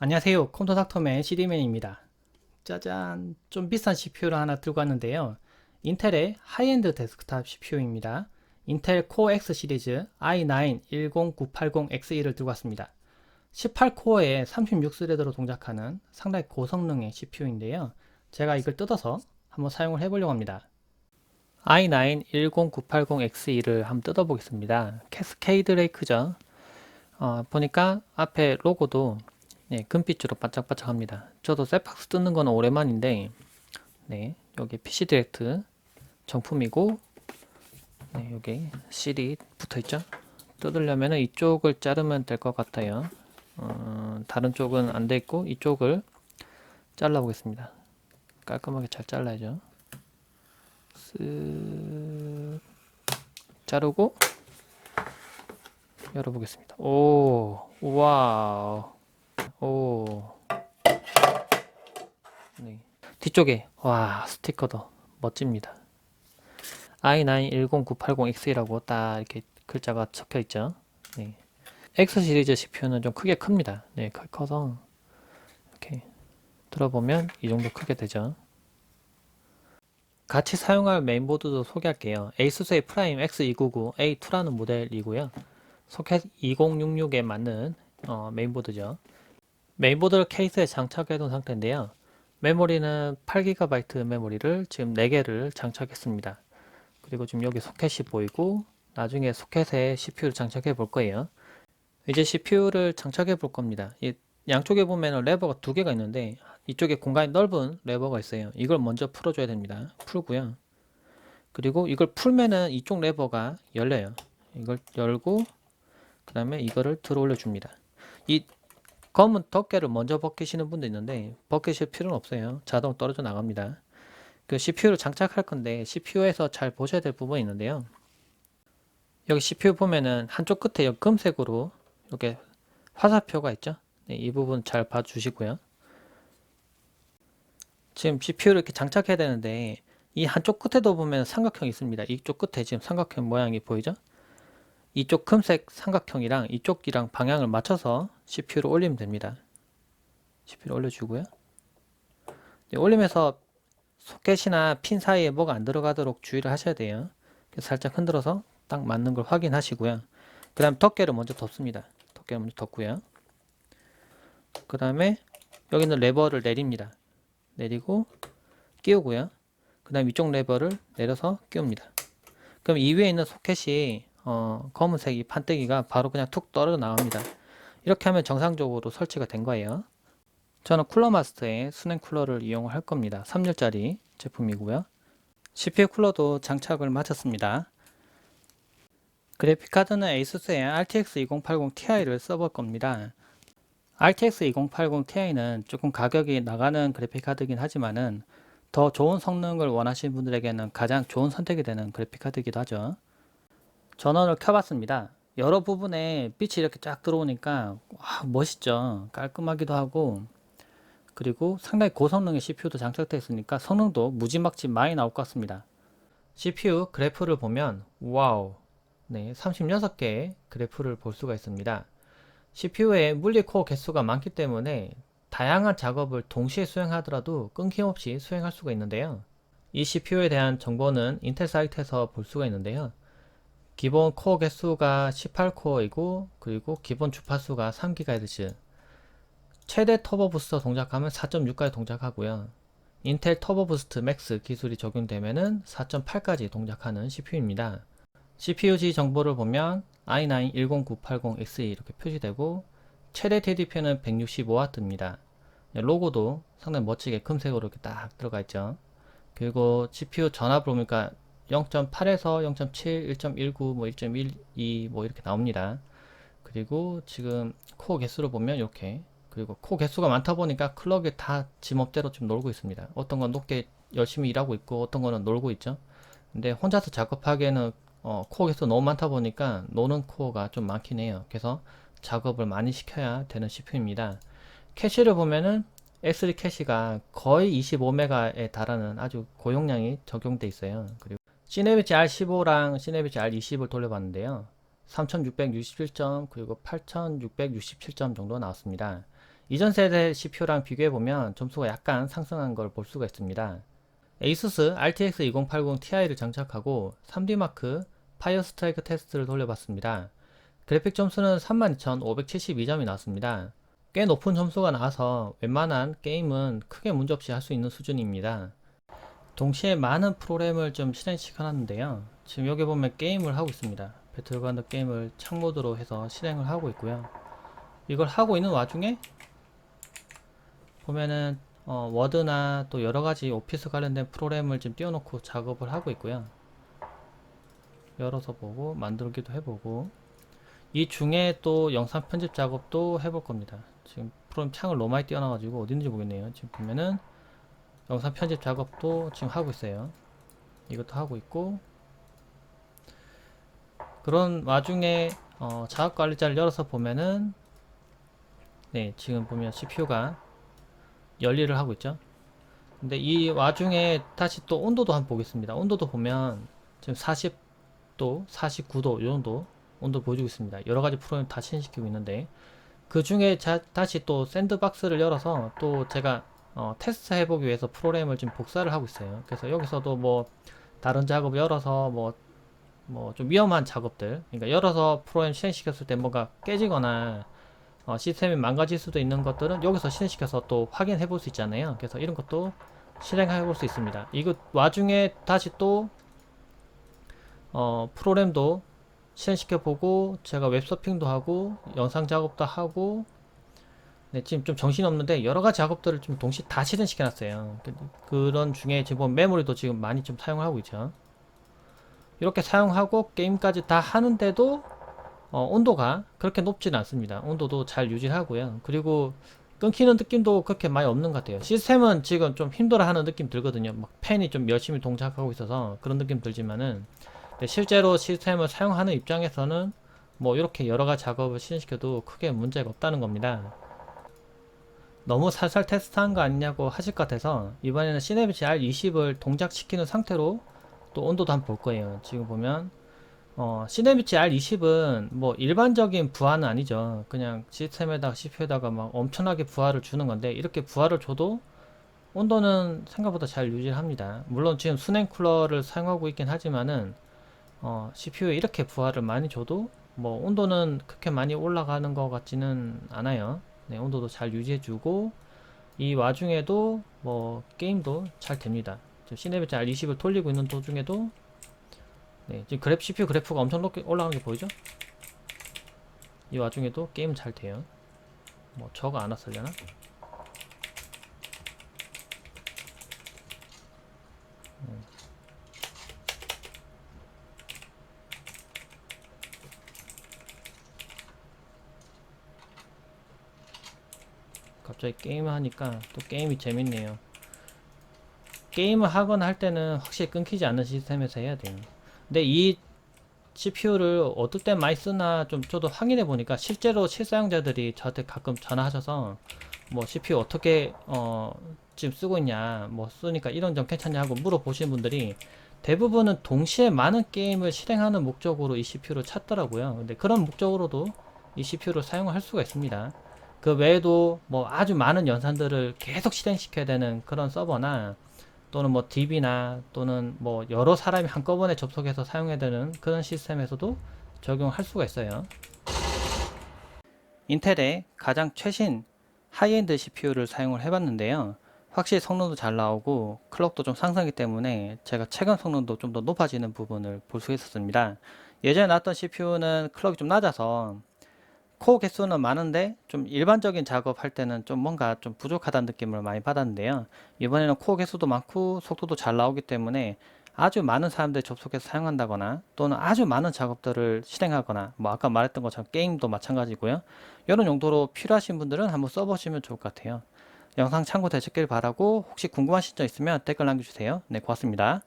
안녕하세요. 컴퓨터닥터맨 CD맨입니다. 짜잔. 좀 비싼 CPU를 하나 들고 왔는데요. 인텔의 하이엔드 데스크탑 CPU입니다. 인텔 코어 X 시리즈 i9-10980X1을 들고 왔습니다. 18코어에 36스레드로 동작하는 상당히 고성능의 CPU인데요. 제가 이걸 뜯어서 한번 사용을 해보려고 합니다. i9-10980X1을 한번 뜯어보겠습니다. 캐스케이드 레이크죠. 어, 보니까 앞에 로고도 네, 금빛으로 반짝반짝합니다. 저도 셋박스 뜯는 건 오랜만인데, 네, 여기 PC 디렉트 정품이고, 네, 여기 CD 붙어 있죠? 뜯으려면 이쪽을 자르면 될 것 같아요. 어, 다른 쪽은 안 돼 있고, 이쪽을 잘라 보겠습니다. 깔끔하게 잘 잘라야죠. 쓱 자르고 열어보겠습니다. 오, 와우. 오. 네. 뒤쪽에 와 스티커도 멋집니다. i9-10980X라고 딱 이렇게 글자가 적혀 있죠. 네. X 시리즈 CPU는 좀 크게 큽니다. 네, 크- 커서 이렇게 들어보면 이 정도 크게 되죠. 같이 사용할 메인보드도 소개할게요. ASUS의 프라임 X299A2라는 모델이고요. 소켓 2066에 맞는 어, 메인보드죠. 메인보드를 케이스에 장착해 둔 상태인데요. 메모리는 8GB 메모리를 지금 4개를 장착했습니다. 그리고 지금 여기 소켓이 보이고 나중에 소켓에 CPU를 장착해 볼 거예요. 이제 CPU를 장착해 볼 겁니다. 이 양쪽에 보면 레버가 두 개가 있는데 이쪽에 공간이 넓은 레버가 있어요. 이걸 먼저 풀어줘야 됩니다. 풀고요. 그리고 이걸 풀면은 이쪽 레버가 열려요. 이걸 열고 그 다음에 이거를 들어 올려 줍니다. 이 검은 덮개를 먼저 벗기시는 분도 있는데 벗기실 필요는 없어요. 자동 떨어져 나갑니다. 그 CPU를 장착할 건데 CPU에서 잘 보셔야 될 부분이 있는데요. 여기 CPU 보면은 한쪽 끝에 여기 금색으로 이렇게 화살표가 있죠. 네, 이 부분 잘 봐주시고요. 지금 CPU를 이렇게 장착해야 되는데 이 한쪽 끝에도 보면 삼각형이 있습니다. 이쪽 끝에 지금 삼각형 모양이 보이죠? 이쪽 금색 삼각형이랑 이쪽이랑 방향을 맞춰서 CPU를 올리면 됩니다. CPU를 올려주고요. 네, 올리면서 소켓이나 핀 사이에 뭐가 안 들어가도록 주의를 하셔야 돼요. 그래서 살짝 흔들어서 딱 맞는 걸 확인하시고요. 그 다음 덮개를 먼저 덮습니다. 덮개를 먼저 덮고요. 그 다음에 여기 있는 레버를 내립니다. 내리고 끼우고요. 그 다음 이쪽 레버를 내려서 끼웁니다. 그럼 이 위에 있는 소켓이 어, 검은색 이 판때기가 바로 그냥 툭 떨어져 나옵니다. 이렇게 하면 정상적으로 설치가 된 거예요. 저는 쿨러 마스터의 수냉 쿨러를 이용할 겁니다. 3열짜리 제품이고요. CPU 쿨러도 장착을 마쳤습니다. 그래픽 카드는 ASUS의 RTX 2080 Ti를 써볼 겁니다. RTX 2080 Ti는 조금 가격이 나가는 그래픽 카드이긴 하지만은 더 좋은 성능을 원하시는 분들에게는 가장 좋은 선택이 되는 그래픽 카드이기도 하죠. 전원을 켜봤습니다. 여러 부분에 빛이 이렇게 쫙 들어오니까 와, 멋있죠. 깔끔하기도 하고 그리고 상당히 고성능의 CPU도 장착되어 있으니까 성능도 무지막지 많이 나올 것 같습니다. CPU 그래프를 보면 와우 네, 36개의 그래프를 볼 수가 있습니다. CPU에 물리 코어 개수가 많기 때문에 다양한 작업을 동시에 수행하더라도 끊김없이 수행할 수가 있는데요. 이 CPU에 대한 정보는 인텔 사이트에서 볼 수가 있는데요. 기본 코어 개수가 18코어이고 그리고 기본 주파수가 3GHz 최대 터보 부스터 동작하면 4.6까지 동작하고요. 인텔 터보 부스트 맥스 기술이 적용되면은 4.8까지 동작하는 CPU입니다. CPU-G 정보를 보면 i9-10980X 이렇게 표시되고 최대 TDP는 165W입니다. 로고도 상당히 멋지게 금색으로 이렇게 딱 들어가 있죠. 그리고 CPU 전압을 보니까 0.8에서 0.7, 1.19, 뭐 1.12 뭐 이렇게 나옵니다. 그리고 지금 코어 개수를 보면 이렇게 그리고 코어 개수가 많다 보니까 클럭이 다 지멋대로 좀 놀고 있습니다. 어떤 건 높게 열심히 일하고 있고 어떤 거는 놀고 있죠. 근데 혼자서 작업하기에는 어, 코어 개수 너무 많다 보니까 노는 코어가 좀 많긴 해요. 그래서 작업을 많이 시켜야 되는 CPU입니다. 캐시를 보면은 S3 캐시가 거의 25메가에 달하는 아주 고용량이 적용돼 있어요. 그리고 시네비치 R15랑 시네비치 R20을 돌려봤는데요. 3667점 그리고 8667점 정도 나왔습니다. 이전 세대 CPU랑 비교해보면 점수가 약간 상승한 걸 볼 수가 있습니다. ASUS RTX 2080 Ti를 장착하고 3D마크 파이어 스트라이크 테스트를 돌려봤습니다. 그래픽 점수는 32,572점이 나왔습니다. 꽤 높은 점수가 나와서 웬만한 게임은 크게 문제없이 할 수 있는 수준입니다. 동시에 많은 프로그램을 좀 실행시켜놨는데요. 지금 여기 보면 게임을 하고 있습니다. 배틀그라운드 게임을 창모드로 해서 실행을 하고 있고요. 이걸 하고 있는 와중에 보면은 어, 워드나 또 여러가지 오피스 관련된 프로그램을 지금 띄워놓고 작업을 하고 있고요. 열어서 보고 만들기도 해보고 이 중에 또 영상 편집 작업도 해볼 겁니다. 지금 프로그램 창을 너무 많이 띄워놔가지고 어디 있는지 모르겠네요. 지금 보면은 영상 편집 작업도 지금 하고 있어요. 이것도 하고 있고 그런 와중에 어, 작업 관리자를 열어서 보면은 네 지금 보면 CPU가 열일을 하고 있죠. 근데 이 와중에 다시 또 온도도 한번 보겠습니다. 온도도 보면 지금 40도, 49도 이 정도 온도 보여주고 있습니다. 여러 가지 프로그램 다 실행시키고 있는데 그 중에 자- 다시 또 샌드박스를 열어서 또 제가 어, 테스트 해보기 위해서 프로그램을 지금 복사를 하고 있어요. 그래서 여기서도 뭐 다른 작업 열어서 뭐 뭐 좀 위험한 작업들, 그러니까 열어서 프로그램 실행시켰을 때 뭔가 깨지거나 어, 시스템이 망가질 수도 있는 것들은 여기서 실행시켜서 또 확인해 볼 수 있잖아요. 그래서 이런 것도 실행해 볼 수 있습니다. 이거 와중에 다시 또 어, 프로그램도 실행시켜 보고 제가 웹서핑도 하고 영상 작업도 하고 네, 지금 좀 정신이 없는데 여러 가지 작업들을 좀 동시에 다 실행시켜 놨어요. 그- 그런 중에 지금 보면 메모리도 지금 많이 좀 사용하고 있죠. 이렇게 사용하고 게임까지 다 하는데도 어, 온도가 그렇게 높지는 않습니다. 온도도 잘 유지하고요. 그리고 끊기는 느낌도 그렇게 많이 없는 것 같아요. 시스템은 지금 좀 힘들어하는 느낌 들거든요. 막 팬이 좀 열심히 동작하고 있어서 그런 느낌 들지만은 근데 실제로 시스템을 사용하는 입장에서는 뭐 이렇게 여러 가지 작업을 실행시켜도 크게 문제가 없다는 겁니다. 너무 살살 테스트한 거 아니냐고 하실 것 같아서 이번에는 시네비치 R20을 동작시키는 상태로 또 온도도 한번 볼 거예요. 지금 보면 어, 시네비치 R20은 뭐 일반적인 부하는 아니죠. 그냥 시스템에다가 CPU에다가 막 엄청나게 부하를 주는 건데 이렇게 부하를 줘도 온도는 생각보다 잘 유지를 합니다. 물론 지금 수냉 쿨러를 사용하고 있긴 하지만은 어, CPU에 이렇게 부하를 많이 줘도 뭐 온도는 그렇게 많이 올라가는 것 같지는 않아요. 네, 온도도 잘 유지해주고 이 와중에도 뭐 게임도 잘 됩니다. 시네비치 R20을 돌리고 있는 도중에도 네, 지금 그래프 CPU 그래프가 엄청 높게 올라가는 게 보이죠? 이 와중에도 게임 잘 돼요. 뭐 저거 안 왔을려나? 갑자기 게임을 하니까 또 게임이 재밌네요. 게임을 하거나 할 때는 확실히 끊기지 않는 시스템에서 해야 돼요. 근데 이 CPU를 어떨 때 많이 쓰나 좀 저도 확인해 보니까 실제로 실사용자들이 저한테 가끔 전화하셔서 뭐 CPU 어떻게 어 지금 쓰고 있냐 뭐 쓰니까 이런 점 괜찮냐고 물어보시는 분들이 대부분은 동시에 많은 게임을 실행하는 목적으로 이 CPU를 찾더라고요. 근데 그런 목적으로도 이 CPU를 사용할 수가 있습니다. 그 외에도 뭐 아주 많은 연산들을 계속 실행시켜야 되는 그런 서버나 또는 뭐 DB나 또는 뭐 여러 사람이 한꺼번에 접속해서 사용해야 되는 그런 시스템에서도 적용할 수가 있어요. 인텔의 가장 최신 하이엔드 CPU를 사용을 해봤는데요. 확실히 성능도 잘 나오고 클럭도 좀 상승하기 때문에 제가 최근 성능도 좀 더 높아지는 부분을 볼 수 있었습니다. 예전에 나왔던 CPU는 클럭이 좀 낮아서 코어 개수는 많은데 좀 일반적인 작업할 때는 좀 뭔가 좀 부족하다는 느낌을 많이 받았는데요. 이번에는 코어 개수도 많고 속도도 잘 나오기 때문에 아주 많은 사람들이 접속해서 사용한다거나 또는 아주 많은 작업들을 실행하거나 뭐 아까 말했던 것처럼 게임도 마찬가지고요. 이런 용도로 필요하신 분들은 한번 써보시면 좋을 것 같아요. 영상 참고 되셨길 바라고 혹시 궁금하신 점 있으면 댓글 남겨주세요. 네, 고맙습니다.